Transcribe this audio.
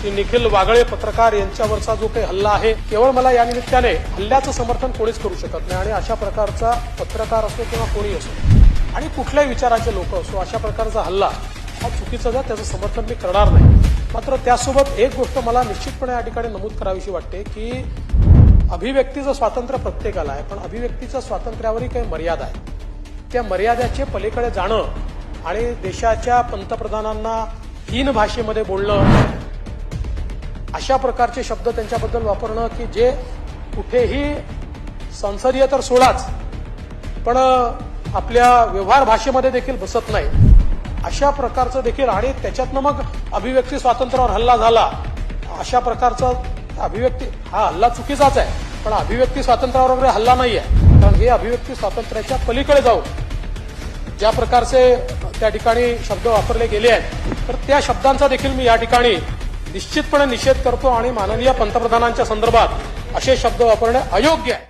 श्री निखिल वागळे पत्रकार यांच्यावरचा जो काही हल्ला आहे केवळ मला या निमित्ताने हल्ल्याचं समर्थन कोणीच करू शकत नाही आणि अशा प्रकारचा पत्रकार असो किंवा कोणी असो आणि कुठल्याही विचाराचे लोक असो अशा प्रकारचा हल्ला हा चुकीचा जा त्याचं समर्थन मी करणार नाही. मात्र त्यासोबत एक गोष्ट मला निश्चितपणे या ठिकाणी नमूद करावीशी वाटते की अभिव्यक्तीचं स्वातंत्र्य प्रत्येकाला आहे पण अभिव्यक्तीच्या स्वातंत्र्यावरही काही मर्यादा आहे त्या मर्यादाचे पलीकडे जाणं आणि देशाच्या पंतप्रधानांना हीन भाषेमध्ये बोलणं अशा प्रकारचे शब्द त्यांच्याबद्दल वापरणं की जे कुठेही संसदीय तर सोडाच पण आपल्या व्यवहार भाषेमध्ये देखील बसत नाही. अशा प्रकारचं देखील आणि त्याच्यातनं मग अभिव्यक्ती स्वातंत्र्यावर हल्ला झाला. अशा प्रकारचा अभिव्यक्ती हा हल्ला चुकीचाच आहे पण अभिव्यक्ती स्वातंत्र्यावर वगैरे हल्ला नाही आहे कारण हे अभिव्यक्ती स्वातंत्र्याच्या पलीकडे जाऊ. ज्या प्रकारचे त्या ठिकाणी शब्द वापरले गेले आहेत तर त्या शब्दांचा देखील मी या ठिकाणी निश्चितपणे निषेध करतो आणि माननीय पंतप्रधानांच्या संदर्भात असे शब्द वापरणे अयोग्य आहे.